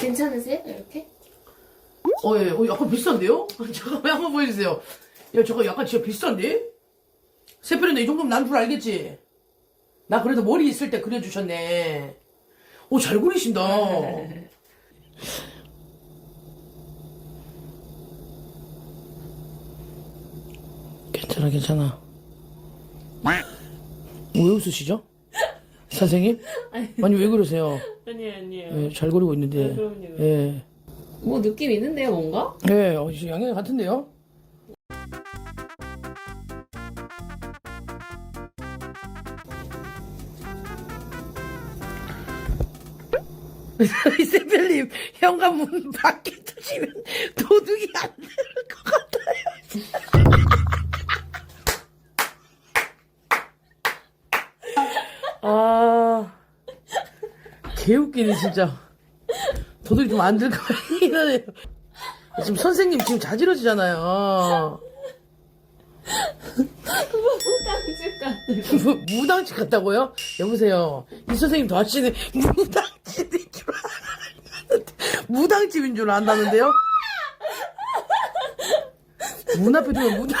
괜찮으세요? 이렇게? 어, 예, 어, 약간 비싼데요? 잠깐만 한번 보여주세요. 야, 저거 약간 진짜 비싼데? 세필인데 이 정도면 난 줄 알겠지? 나 그래도 머리 있을 때 그려주셨네. 오, 잘 그리신다. 괜찮아, 괜찮아. 왜 웃으시죠? 선생님? 아니, 왜 그러세요? 아니에요, 아니에요. 예, 잘 그리고 있는데. 그럼요. 예. 뭐 느낌 있는데요, 뭔가? 예, 어, 양양 같은데요? 이세별님, 현관문 밖에 두시면 도둑이 안 아, 개웃기네, 진짜. 도둑이 좀 안들것 같긴 하네요. 지금 선생님 지금 자지러지잖아요. 땅집 같은. 무, 무당집 같다고요? 여보세요. 이 선생님 더 하시는 무당집인 줄 알았는데 무당집인 줄 안다는데요? 문 앞에 두면 무당